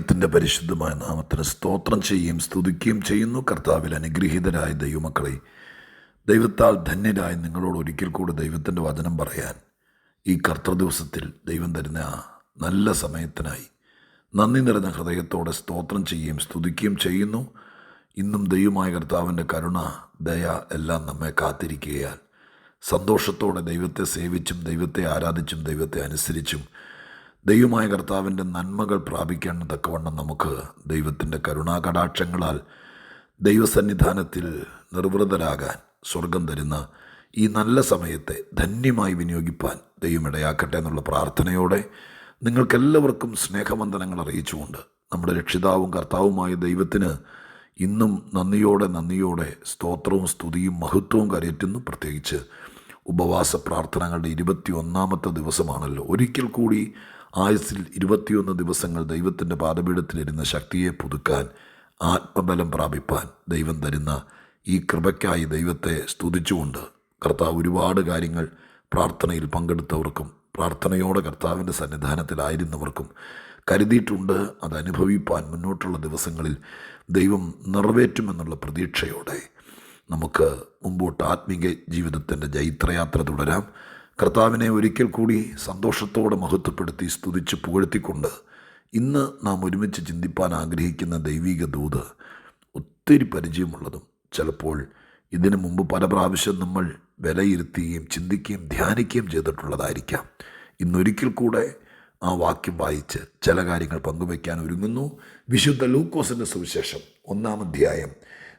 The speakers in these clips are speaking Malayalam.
ദൈവത്തിന്റെ പരിശുദ്ധമായ നാമത്തിന് സ്തോത്രം ചെയ്യുകയും സ്തുതിക്കുകയും ചെയ്യുന്നു. കർത്താവിൽ അനുഗ്രഹീതരായ ദൈവമക്കളെ ദൈവത്താൽ ധന്യരായ നിങ്ങളോട് ഒരിക്കൽ കൂടി ദൈവത്തിന്റെ വചനം പറയാൻ ഈ കർത്തൃദിവസത്തിൽ ദൈവം തരുന്ന ആ നല്ല സമയത്തിനായി നന്ദി നിറഞ്ഞ ഹൃദയത്തോടെ സ്തോത്രം ചെയ്യുകയും സ്തുതിക്കുകയും ചെയ്യുന്നു. ഇന്നും ദൈവമായ കർത്താവിന്റെ കരുണ ദയ എല്ലാം നമ്മെ കാത്തിരിക്കുകയാൽ സന്തോഷത്തോടെ ദൈവത്തെ സേവിച്ചും ദൈവത്തെ ആരാധിച്ചും ദൈവത്തെ അനുസരിച്ചും ദൈവമായ കർത്താവിന്റെ നന്മകൾ പ്രാപിക്കാൻ തക്കവണ്ണം നമുക്ക് ദൈവത്തിന്റെ കരുണാകടാക്ഷങ്ങളാൽ ദൈവസന്നിധാനത്തിൽ നിർവൃതരാകാൻ സ്വർഗം തരുന്ന ഈ നല്ല സമയത്തെ ധന്യമായി വിനിയോഗിപ്പാൻ ദൈവം ഇടയാക്കട്ടെ എന്നുള്ള പ്രാർത്ഥനയോടെ നിങ്ങൾക്കെല്ലാവർക്കും സ്നേഹവന്ദനങ്ങൾ അറിയിച്ചുകൊണ്ട് നമ്മുടെ രക്ഷിതാവും കർത്താവുമായ ദൈവത്തിന് ഇന്നും നന്ദിയോടെ നന്ദിയോടെ സ്തോത്രവും സ്തുതിയും മഹത്വവും കരയറ്റുന്നു. പ്രത്യേകിച്ച് ഉപവാസ പ്രാർത്ഥനകളുടെ ഇരുപത്തി ഒന്നാമത്തെ ദിവസമാണല്ലോ. ഒരിക്കൽ കൂടി ആയുസിൽ ഇരുപത്തിയൊന്ന് ദിവസങ്ങൾ ദൈവത്തിന്റെ പാദപീഠത്തിലിരുന്ന ശക്തിയെ പുതുക്കാൻ ആത്മബലം പ്രാപിപ്പാൻ ദൈവം തരുന്ന ഈ കൃപയ്ക്കായി ദൈവത്തെ സ്തുതിച്ചുകൊണ്ട് കർത്താവ് ഒരുപാട് കാര്യങ്ങൾ പ്രാർത്ഥനയിൽ പങ്കെടുത്തവർക്കും പ്രാർത്ഥനയോടെ കർത്താവിന്റെ സന്നിധാനത്തിലായിരുന്നവർക്കും കരുതിയിട്ടുണ്ട്. അത് അനുഭവിപ്പാൻ മുന്നോട്ടുള്ള ദിവസങ്ങളിൽ ദൈവം നിറവേറ്റുമെന്നുള്ള പ്രതീക്ഷയോടെ നമുക്ക് മുമ്പോട്ട് ആത്മീക ജീവിതത്തിന്റെ ജൈത്രയാത്ര തുടരാം. കർത്താവിനെ ഒരിക്കൽ കൂടി സന്തോഷത്തോടെ മഹത്വപ്പെടുത്തി സ്തുതിച്ച് പുകഴ്ത്തിക്കൊണ്ട് ഇന്ന് നാം ഒരുമിച്ച് ചിന്തിപ്പാൻ ആഗ്രഹിക്കുന്ന ദൈവിക ദൂത് ഒത്തിരി പരിചയമുള്ളതും ചിലപ്പോൾ ഇതിനു മുമ്പ് പല പ്രാവശ്യം നമ്മൾ വിലയിരുത്തുകയും ചിന്തിക്കുകയും ധ്യാനിക്കുകയും ചെയ്തിട്ടുള്ളതായിരിക്കാം. ഇന്നൊരിക്കൽ കൂടെ ആ വാക്യം വായിച്ച് ചില കാര്യങ്ങൾ പങ്കുവയ്ക്കാൻ ഒരുങ്ങുന്നു. വിശുദ്ധ ലൂക്കോസിന്റെ സുവിശേഷം ഒന്നാം അധ്യായം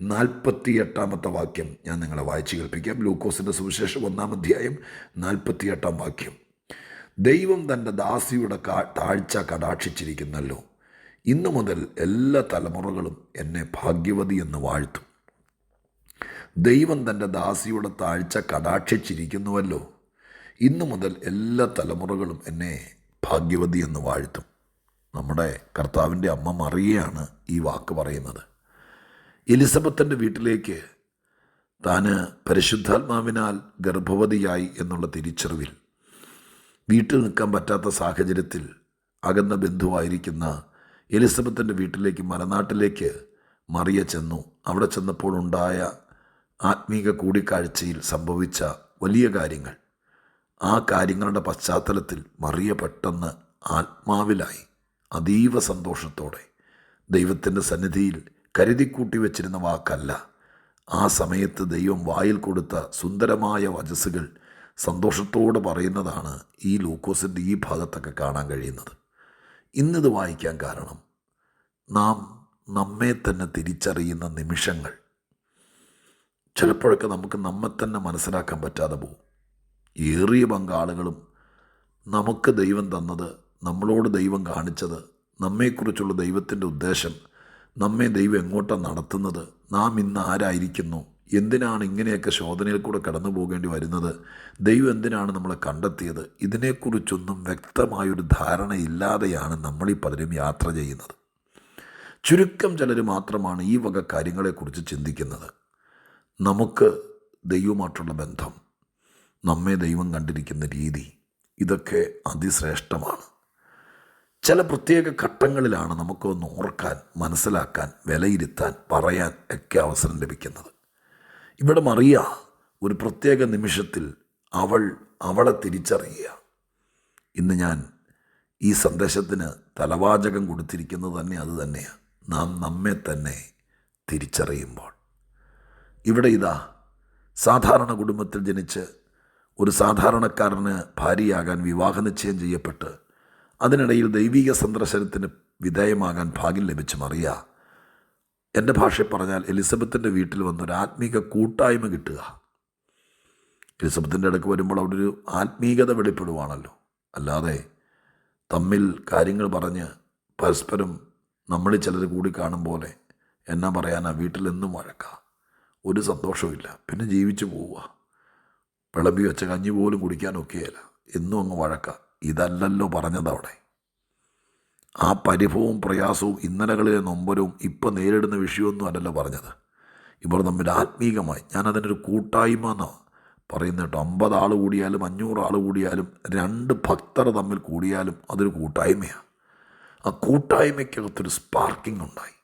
നാൽപ്പത്തി എട്ടാമത്തെ വാക്യം ഞാൻ നിങ്ങളെ വായിച്ചു കേൾപ്പിക്കാം. ലൂക്കോസിന്റെ സുവിശേഷം ഒന്നാം അധ്യായം നാൽപ്പത്തി എട്ടാം വാക്യം. ദൈവം തന്റെ ദാസിയുടെ കാ- താഴ്ച കടാക്ഷിച്ചിരിക്കുന്നല്ലോ. ഇന്നു മുതൽ എല്ലാ തലമുറകളും എന്നെ ഭാഗ്യവതി എന്ന് വാഴ്ത്തും. ദൈവം തന്റെ ദാസിയുടെ താഴ്ച കടാക്ഷിച്ചിരിക്കുന്നുവല്ലോ. ഇന്നു മുതൽ എല്ലാ തലമുറകളും എന്നെ ഭാഗ്യവതി എന്ന് വാഴ്ത്തും. നമ്മുടെ കർത്താവിന്റെ അമ്മ മറിയയാണ് ഈ വാക്ക് പറയുന്നത്. എലിസബത്തിന്റെ വീട്ടിലേക്ക് താന് പരിശുദ്ധാത്മാവിനാൽ ഗർഭവതിയായി എന്നുള്ള തിരിച്ചറിവിൽ വീട്ടിൽ നിൽക്കാൻ പറ്റാത്ത സാഹചര്യത്തിൽ അകന്ന ബന്ധുവായിരിക്കുന്ന എലിസബത്തിന്റെ വീട്ടിലേക്ക് മലനാട്ടിലേക്ക് മറിയ ചെന്നു. അവിടെ ചെന്നപ്പോൾ ഉണ്ടായ ആത്മീക കൂടിക്കാഴ്ചയിൽ സംഭവിച്ച വലിയ കാര്യങ്ങൾ. ആ കാര്യങ്ങളുടെ പശ്ചാത്തലത്തിൽ മറിയ പെട്ടെന്ന് ആത്മാവിലായി അതീവ സന്തോഷത്തോടെ ദൈവത്തിന്റെ സന്നിധിയിൽ കരുതിക്കൂട്ടി വച്ചിരുന്ന വാക്കല്ല. ആ സമയത്ത് ദൈവം വായിൽ കൊടുത്ത സുന്ദരമായ വചസ്സുകൾ സന്തോഷത്തോടെ പറയുന്നതാണ് ഈ ലൂക്കോസിന്റെ ഈ ഭാഗത്തൊക്കെ കാണാൻ കഴിയുന്നത്. ഇന്നിത് വായിക്കാൻ കാരണം നാം നമ്മെ തന്നെ തിരിച്ചറിയുന്ന നിമിഷങ്ങൾ. ചിലപ്പോഴൊക്കെ നമുക്ക് നമ്മെ തന്നെ മനസ്സിലാക്കാൻ പറ്റാതെ പോകും. ഏറിയ പങ്കാളുകളും നമുക്ക് ദൈവം തന്നത് നമ്മളോട് ദൈവം കാണിച്ചത് നമ്മെക്കുറിച്ചുള്ള ദൈവത്തിന്റെ ഉദ്ദേശം നമ്മെ ദൈവം എങ്ങോട്ടാണ് നടത്തുന്നത്? നാം ഇന്ന് ആരായിരിക്കുന്നു? എന്തിനാണ് ഇങ്ങനെയൊക്കെ ശോധനയിൽ കൂടെ കടന്നു പോകേണ്ടി വരുന്നത്? ദൈവം എന്തിനാണ് നമ്മളെ കണ്ടെത്തിയത്? ഇതിനെക്കുറിച്ചൊന്നും വ്യക്തമായൊരു ധാരണയില്ലാതെയാണ് നമ്മളീ പലരും യാത്ര ചെയ്യുന്നത്. ചുരുക്കം ചിലർ മാത്രമാണ് ഈ വക കാര്യങ്ങളെക്കുറിച്ച് ചിന്തിക്കുന്നത്. നമുക്ക് ദൈവമായിട്ടുള്ള ബന്ധം നമ്മെ ദൈവം കണ്ടിരിക്കുന്ന രീതി ഇതൊക്കെ അതിശ്രേഷ്ഠമാണ്. ചില പ്രത്യേക ഘട്ടങ്ങളിലാണ് നമുക്ക് ഒന്ന് ഓർക്കാൻ മനസ്സിലാക്കാൻ വിലയിരുത്താൻ പറയാൻ ഒക്കെ അവസരം ലഭിക്കുന്നത്. ഇവിടെ മറിയ ഒരു പ്രത്യേക നിമിഷത്തിൽ അവൾ അവളെ തിരിച്ചറിയുക. ഇന്ന് ഞാൻ ഈ സന്ദേശത്തിന് തലവാചകം കൊടുത്തിരിക്കുന്നത് തന്നെ അത് തന്നെയാണ് നാം നമ്മെ തന്നെ തിരിച്ചറിയുമ്പോൾ. ഇവിടെ ഇതാ സാധാരണ കുടുംബത്തിൽ ജനിച്ച് ഒരു സാധാരണക്കാരന് ഭാര്യയാകാൻ വിവാഹ നിശ്ചയം ചെയ്യപ്പെട്ട് അതിനിടയിൽ ദൈവിക സന്ദർശനത്തിന് വിധേയമാകാൻ ഭാഗ്യം ലഭിച്ച മറിയ. എന്റെ ഭാഷയിൽ പറഞ്ഞാൽ എലിസബത്തിന്റെ വീട്ടിൽ വന്നൊരു ആത്മീക കൂട്ടായ്മ കിട്ടുക. എലിസബത്തിന്റെ ഇടയ്ക്ക് വരുമ്പോൾ അവിടെ ഒരു ആത്മീകത വെളിപ്പെടുവാണല്ലോ. അല്ലാതെ തമ്മിൽ കാര്യങ്ങൾ പറഞ്ഞ് പരസ്പരം നമ്മൾ ചിലർ കൂടി കാണും പോലെ എന്നാ പറയാനാ വീട്ടിൽ എന്നും വഴക്ക. ഒരു സന്തോഷമില്ല പിന്നെ ജീവിച്ചു പോവുക. വിളമ്പി വെച്ച കഞ്ഞി പോലും കുടിക്കാനൊക്കെയല്ല എന്നും അങ്ങ് വഴക്ക. ഇതല്ലല്ലോ പറഞ്ഞതവിടെ ആ പരിഭവവും പ്രയാസവും ഇന്നലകളിലെ നൊമ്പരവും ഇപ്പം നേരിടുന്ന വിഷയമൊന്നും അല്ലല്ലോ പറഞ്ഞത്. ഇവർ തമ്മിൽ ആത്മീകമായി. ഞാനതിനൊരു കൂട്ടായ്മ എന്നാണ് പറയുന്നത് കേട്ടോ. അമ്പത് ആൾ കൂടിയാലും അഞ്ഞൂറ് ആൾ കൂടിയാലും രണ്ട് ഭക്തർ തമ്മിൽ കൂടിയാലും അതൊരു കൂട്ടായ്മയാണ് ആ കൂട്ടായ്മയ്ക്കകത്തൊരു സ്പാർക്കിംഗ് ഉണ്ടായി.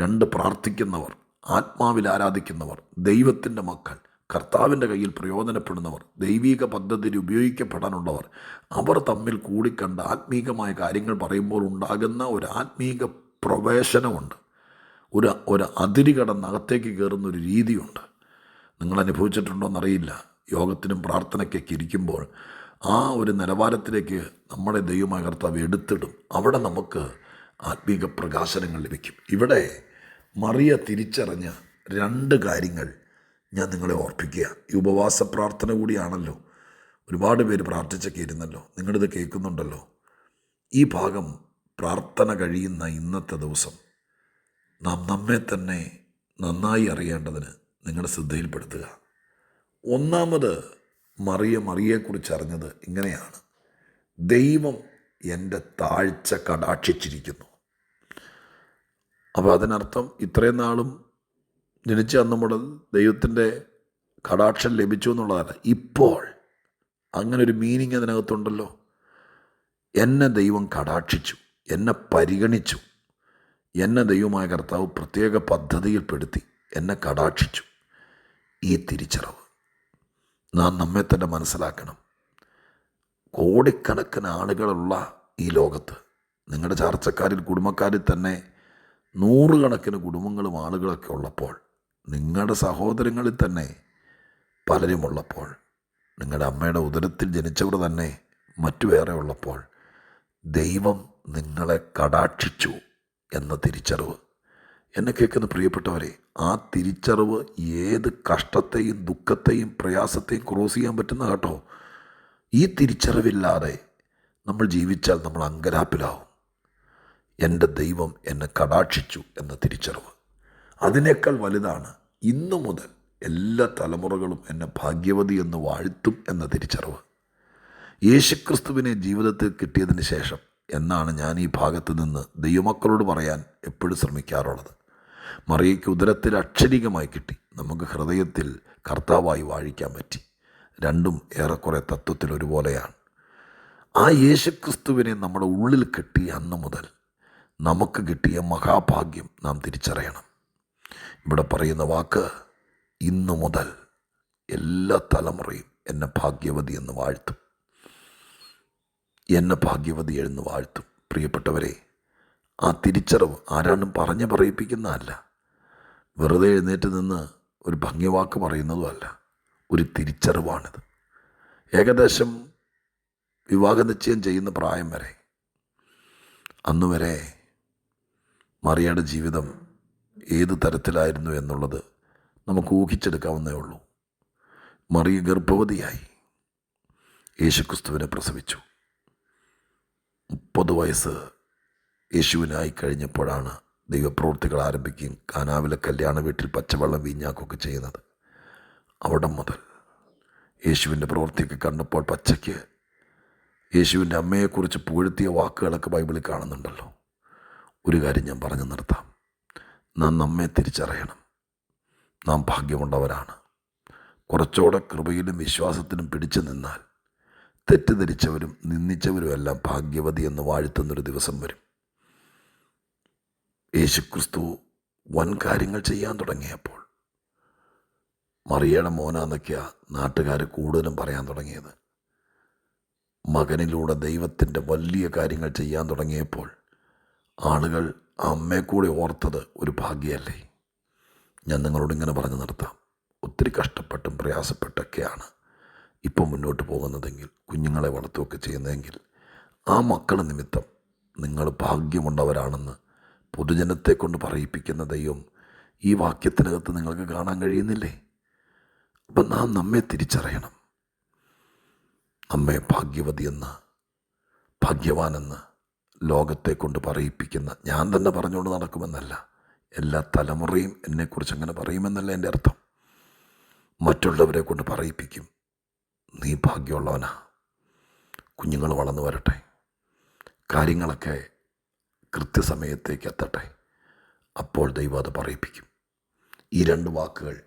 രണ്ട് പ്രാർത്ഥിക്കുന്നവർ ആത്മാവിൽ ആരാധിക്കുന്നവർ ദൈവത്തിന്റെ മക്കൾ കർത്താവിന്റെ കയ്യിൽ പ്രയോജനപ്പെടുന്നവർ ദൈവിക പദ്ധതിയിൽ ഉപയോഗിക്കപ്പെടാനുള്ളവർ അവർ തമ്മിൽ കൂടിക്കണ്ട് ആത്മീകമായ കാര്യങ്ങൾ പറയുമ്പോൾ ഉണ്ടാകുന്ന ഒരു ആത്മീക പ്രവേശനമുണ്ട്. ഒരു ഒരു അതിരി കടന്നകത്തേക്ക് കയറുന്ന ഒരു രീതിയുണ്ട്. നിങ്ങൾ അനുഭവിച്ചിട്ടുണ്ടോ എന്നറിയില്ല. യോഗത്തിനും പ്രാർത്ഥനയ്ക്കൊക്കെ ഇരിക്കുമ്പോൾ ആ ഒരു നിലവാരത്തിലേക്ക് നമ്മുടെ ദൈവമായ കർത്താവ് എടുത്തിടും. അവിടെ നമുക്ക് ആത്മീക പ്രകാശനങ്ങൾ ലഭിക്കും. ഇവിടെ മറിയ തിരിച്ചറിഞ്ഞ രണ്ട് കാര്യങ്ങൾ ഞാൻ നിങ്ങളെ ഓർപ്പിക്കുക. ഈ ഉപവാസ പ്രാർത്ഥന കൂടിയാണല്ലോ. ഒരുപാട് പേര് പ്രാർത്ഥിച്ചൊക്കെ ഇരുന്നല്ലോ. നിങ്ങളിത് കേൾക്കുന്നുണ്ടല്ലോ. ഈ ഭാഗം പ്രാർത്ഥന കഴിയുന്ന ഇന്നത്തെ ദിവസം നാം നമ്മെ തന്നെ നന്നായി അറിയേണ്ടതിന് നിങ്ങളുടെ ശ്രദ്ധയിൽപ്പെടുത്തുക. ഒന്നാമത് മറിയ മറിയെക്കുറിച്ച് അറിഞ്ഞത് ഇങ്ങനെയാണ്. ദൈവം എന്റെ താഴ്ച കടാക്ഷിച്ചിരിക്കുന്നു. അപ്പോൾ അതിനർത്ഥം ഇത്രയും നാളും ജനിച്ച അന്ന് മുതൽ ദൈവത്തിന്റെ കടാക്ഷം ലഭിച്ചു എന്നുള്ളതല്ല ഇപ്പോൾ അങ്ങനെ ഒരു മീനിങ് അതിനകത്തുണ്ടല്ലോ. എന്നെ ദൈവം കടാക്ഷിച്ചു എന്നെ പരിഗണിച്ചു എന്നെ ദൈവമായ കർത്താവ് പ്രത്യേക പദ്ധതിയിൽപ്പെടുത്തി എന്നെ കടാക്ഷിച്ചു. ഈ തിരിച്ചറിവ് നാം നമ്മെ തന്നെ മനസ്സിലാക്കണം. കോടിക്കണക്കിന് ആളുകളുള്ള ഈ ലോകത്ത് നിങ്ങളുടെ ചർച്ചക്കാരിൽ കുടുംബക്കാരിൽ തന്നെ നൂറുകണക്കിന് കുടുംബങ്ങളും ആളുകളൊക്കെ ഉള്ളപ്പോൾ നിങ്ങളുടെ സഹോദരങ്ങളിൽ തന്നെ പലരുമുള്ളപ്പോൾ നിങ്ങളുടെ അമ്മയുടെ ഉദരത്തിൽ ജനിച്ചവർ തന്നെ മറ്റു വേറെ ഉള്ളപ്പോൾ ദൈവം നിങ്ങളെ കടാക്ഷിച്ചു എന്ന തിരിച്ചറിവ്. എന്നെ കേൾക്കുന്ന പ്രിയപ്പെട്ടവരെ ആ തിരിച്ചറിവ് ഏത് കഷ്ടത്തെയും ദുഃഖത്തെയും പ്രയാസത്തെയും ക്രോസ് ചെയ്യാൻ പറ്റുന്ന കേട്ടോ? ഈ തിരിച്ചറിവില്ലാതെ നമ്മൾ ജീവിച്ചാൽ നമ്മൾ അങ്കരാപ്പിലാവും. എന്റെ ദൈവം എന്നെ കടാക്ഷിച്ചു എന്ന തിരിച്ചറിവ്. അതിനേക്കാൾ വലുതാണ് ഇന്നു മുതൽ എല്ലാ തലമുറകളും എന്നെ ഭാഗ്യവതി എന്ന് വാഴ്ത്തും എന്ന തിരിച്ചറിവ്. യേശുക്രിസ്തുവിനെ ജീവിതത്തിൽ കിട്ടിയതിന് ശേഷം എന്നാണ് ഞാൻ ഈ ഭാഗത്ത് നിന്ന് ദൈവമക്കളോട് പറയാൻ എപ്പോഴും ശ്രമിക്കാറുള്ളത്. മറിയയ്ക്ക് ഉദരത്തിൽ അക്ഷരികമായി കിട്ടി. നമുക്ക് ഹൃദയത്തിൽ കർത്താവായി വാഴിക്കാൻ പറ്റി. രണ്ടും ഏറെക്കുറെ തത്വത്തിൽ ഒരുപോലെയാണ്. ആ യേശുക്രിസ്തുവിനെ നമ്മുടെ ഉള്ളിൽ കിട്ടിയ അന്ന് മുതൽ നമുക്ക് കിട്ടിയ മഹാഭാഗ്യം നാം തിരിച്ചറിയണം. ഇവിടെ പറയുന്ന വാക്ക് ഇന്നു മുതൽ എല്ലാ തലമുറയും എന്നെ ഭാഗ്യവതി എന്ന് വാഴ്ത്തും. എന്നെ ഭാഗ്യവതി എന്ന് വാഴ്ത്തും. പ്രിയപ്പെട്ടവരെ ആ തിരിച്ചറിവ് ആരാണ്ടും പറഞ്ഞു പറയിപ്പിക്കുന്നതല്ല. വെറുതെ എഴുന്നേറ്റ് നിന്ന് ഒരു ഭംഗിവാക്ക് പറയുന്നതുമല്ല. ഒരു തിരിച്ചറിവാണിത്. ഏകദേശം വിവാഹ നിശ്ചയം ചെയ്യുന്ന പ്രായം വരെ അന്നുവരെ മറിയയുടെ ജീവിതം ഏത് തരത്തിലായിരുന്നു എന്നുള്ളത് നമുക്ക് ഊഹിച്ചെടുക്കാവുന്നേ ഉള്ളൂ. മറിയ ഗർഭവതിയായി. യേശുക്രിസ്തുവിനെ പ്രസവിച്ചു. മുപ്പത് വയസ്സ് യേശുവിനായി കഴിഞ്ഞപ്പോഴാണ് ദൈവപ്രവൃത്തികൾ ആരംഭിക്കുകയും കാനാവിലെ കല്യാണ വീട്ടിൽ പച്ചവെള്ളം വീഞ്ഞാക്കുകയൊക്കെ ചെയ്യുന്നത്. അവിടെ മുതൽ യേശുവിന്റെ പ്രവൃത്തിയൊക്കെ കണ്ടപ്പോൾ പച്ചയ്ക്ക് യേശുവിന്റെ അമ്മയെക്കുറിച്ച് പുകഴ്ത്തിയ വാക്കുകളൊക്കെ ബൈബിളിൽ കാണുന്നുണ്ടല്ലോ. ഒരു കാര്യം ഞാൻ പറഞ്ഞു നിർത്താം. നാം നമ്മെ തിരിച്ചറിയണം. നാം ഭാഗ്യമുള്ളവരാണ്. കുറച്ചുകൂടെ കൃപയിലും വിശ്വാസത്തിനും പിടിച്ചു നിന്നാൽ തെറ്റിദ്ധരിച്ചവരും നിന്ദിച്ചവരും എല്ലാം ഭാഗ്യവതി എന്ന് വാഴ്ത്തുന്നൊരു ദിവസം വരും. യേശുക്രിസ്തു വൻ കാര്യങ്ങൾ ചെയ്യാൻ തുടങ്ങിയപ്പോൾ മറിയയുടെ മോനാന്നൊക്കെയാ നാട്ടുകാർ കൂടുതലും പറയാൻ തുടങ്ങിയത്. മകനിലൂടെ ദൈവത്തിന്റെ വലിയ കാര്യങ്ങൾ ചെയ്യാൻ തുടങ്ങിയപ്പോൾ ആളുകൾ ആ അമ്മയെ കൂടെ ഓർത്തത് ഒരു ഭാഗ്യമല്ലേ ഞാൻ നിങ്ങളോട് ഇങ്ങനെ പറഞ്ഞു നിർത്താം. ഒത്തിരി കഷ്ടപ്പെട്ടും പ്രയാസപ്പെട്ടൊക്കെയാണ് ഇപ്പോൾ മുന്നോട്ട് പോകുന്നതെങ്കിൽ കുഞ്ഞുങ്ങളെ വളർത്തുകയൊക്കെ ചെയ്യുന്നതെങ്കിൽ ആ മക്കൾ നിമിത്തം നിങ്ങൾ ഭാഗ്യമുള്ളവരാണെന്ന് പൊതുജനത്തെ കൊണ്ട് പറയിപ്പിക്കുന്ന ദൈവം ഈ വാക്യത്തിനകത്ത് നിങ്ങൾക്ക് കാണാൻ കഴിയുന്നില്ലേ? അപ്പം നാം നമ്മെ തിരിച്ചറിയണം. നമ്മെ ഭാഗ്യവതിയെന്ന് ഭാഗ്യവാനെന്ന് ലോകത്തെ കൊണ്ട് പറയിപ്പിക്കുന്ന ഞാൻ തന്നെ പറഞ്ഞുകൊണ്ട് നടക്കുമെന്നല്ല എല്ലാ തലമുറയും എന്നെക്കുറിച്ച് അങ്ങനെ പറയുമെന്നല്ല എന്റെ അർത്ഥം. മറ്റുള്ളവരെ കൊണ്ട് പറയിപ്പിക്കും. നീ ഭാഗ്യമുള്ളവനാ. കുഞ്ഞുങ്ങൾ വളർന്നു വരട്ടെ. കാര്യങ്ങളൊക്കെ കൃത്യസമയത്തേക്ക് എത്തട്ടെ. അപ്പോൾ ദൈവം അത് പറയിപ്പിക്കും. ഈ രണ്ട് വാക്കുകൾ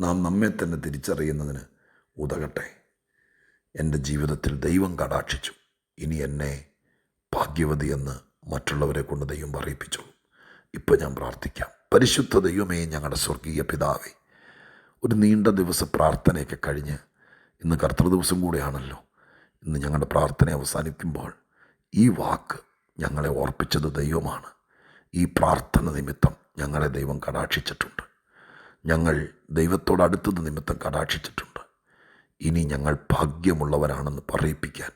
നാം നമ്മെ തന്നെ തിരിച്ചറിയുന്നതിന് ഉതകട്ടെ. എന്റെ ജീവിതത്തിൽ ദൈവം കടാക്ഷിച്ചു. ഇനി എന്നെ ഭാഗ്യവതി എന്ന് മറ്റുള്ളവരെ കൊണ്ട് ദൈവം പറയിപ്പിച്ചു. ഇപ്പോൾ ഞാൻ പ്രാർത്ഥിക്കാം. പരിശുദ്ധ ദൈവമേ ഞങ്ങളുടെ സ്വർഗീയ പിതാവേ ഒരു നീണ്ട ദിവസ പ്രാർത്ഥനയൊക്കെ കഴിഞ്ഞ് ഇന്ന് കർത്തൃ ദിവസം കൂടെയാണല്ലോ. ഇന്ന് ഞങ്ങളുടെ പ്രാർത്ഥന അവസാനിക്കുമ്പോൾ ഈ വാക്ക് ഞങ്ങളെ ഓർപ്പിച്ചത് ദൈവമാണ്. ഈ പ്രാർത്ഥന നിമിത്തം ഞങ്ങളെ ദൈവം കടാക്ഷിച്ചിട്ടുണ്ട്. ഞങ്ങൾ ദൈവത്തോട് അടുത്തത് നിമിത്തം കടാക്ഷിച്ചിട്ടുണ്ട്. ഇനി ഞങ്ങൾ ഭാഗ്യമുള്ളവരാണെന്ന് പറയിപ്പിക്കാൻ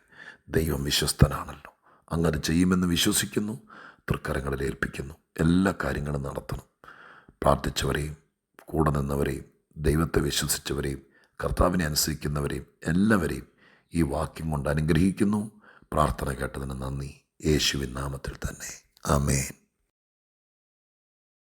ദൈവം വിശ്വസ്തനാണല്ലോ. അങ്ങനെ ചെയ്യുമെന്ന് വിശ്വസിക്കുന്നു തൃക്കരങ്ങളിൽ ഏൽപ്പിക്കുന്നു എല്ലാ കാര്യങ്ങളും നടത്തണം പ്രാർത്ഥിച്ചവരെയും കൂടെ നിന്നവരെയും ദൈവത്തെ വിശ്വസിച്ചവരെയും കർത്താവിനെ അനുസരിക്കുന്നവരെയും എല്ലാവരെയും ഈ വാക്യം കൊണ്ട് അനുഗ്രഹിക്കുന്നു. പ്രാർത്ഥന കേട്ടതിന് നന്ദി. യേശുവിൻ നാമത്തിൽ തന്നെ. ആമേൻ.